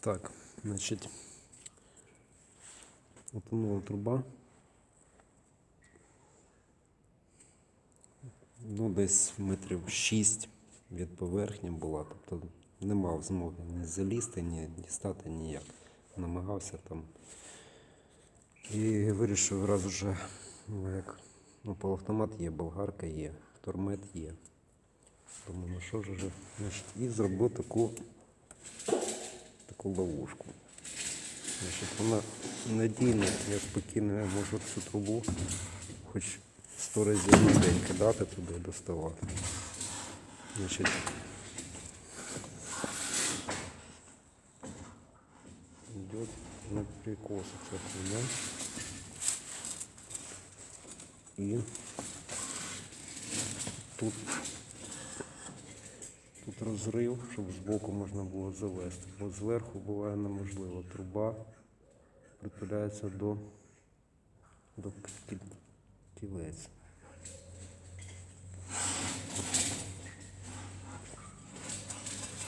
Так, значить, утонула труба. Ну, десь метрів 6 від поверхні була. Тобто не мав змоги ні залізти, ні дістати ніяк. Намагався там. І вирішив раз уже, ну як, ну, полуавтомат є, болгарка є, тормет є. Думаю, ну що ж вже, і зробив таку таку ловушку. Значить, вона надійна, я спокійно я можу цю трубу хоч сто разів на день кидати туди доставати. Значить, йде на прикос ця хуйня. І Тут розрив, щоб збоку можна було завести. Бо зверху буває неможливо. Труба притуляється до, до кілець.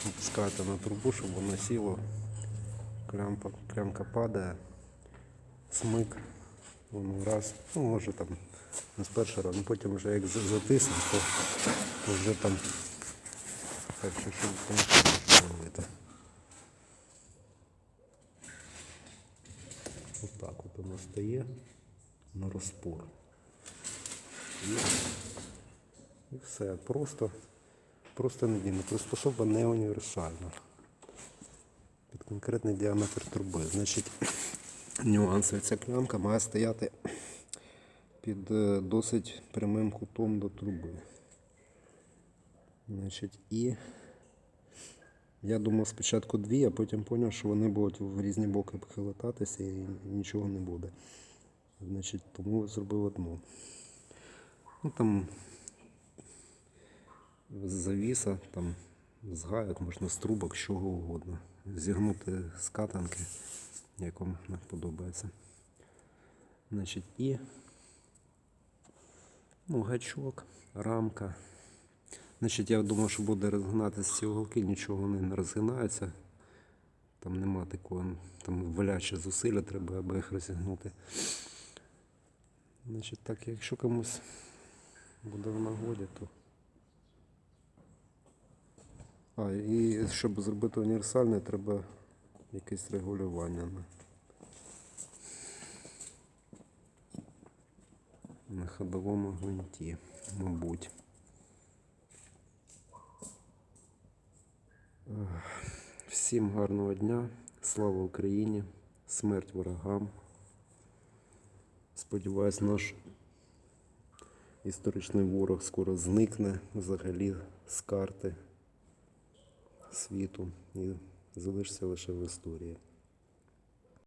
Натискаєте на трубу, щоб вона сіла. Клямка, клямка падає, смик, воно раз, ну може там не з першого разу, ну, потім вже як за- затисне, то вже там так що робити. Отак от воно стає на розпор. І, і все. Просто, просто надійно. Приспособа не універсальна. Під конкретний діаметр труби. Значить, нюанси. Ця клямка має стояти під е, досить прямим кутом до труби. Значить, і я думав спочатку дві, а потім зрозумів, що вони будуть в різні боки хилитатися і нічого не буде. Значить, тому зробив одну. Ну там завіса, там з гайок, можна з трубок, з чого угодно. Зігнути з катанки, як вам подобається. Значить, і ну, гачок, рамка. Значить, я думав, що буде розгинатися ці уголки, нічого вони не розгинаються. Там нема такого, там валяче зусилля, треба аби їх розігнути. Значить, так, якщо комусь буде в нагоді, то. А, і щоб зробити універсальне, треба якесь регулювання на, ходовому гвинті, мабуть. Всім гарного дня, слава Україні, смерть ворогам. Сподіваюсь, наш історичний ворог скоро зникне взагалі з карти світу і залишиться лише в історії.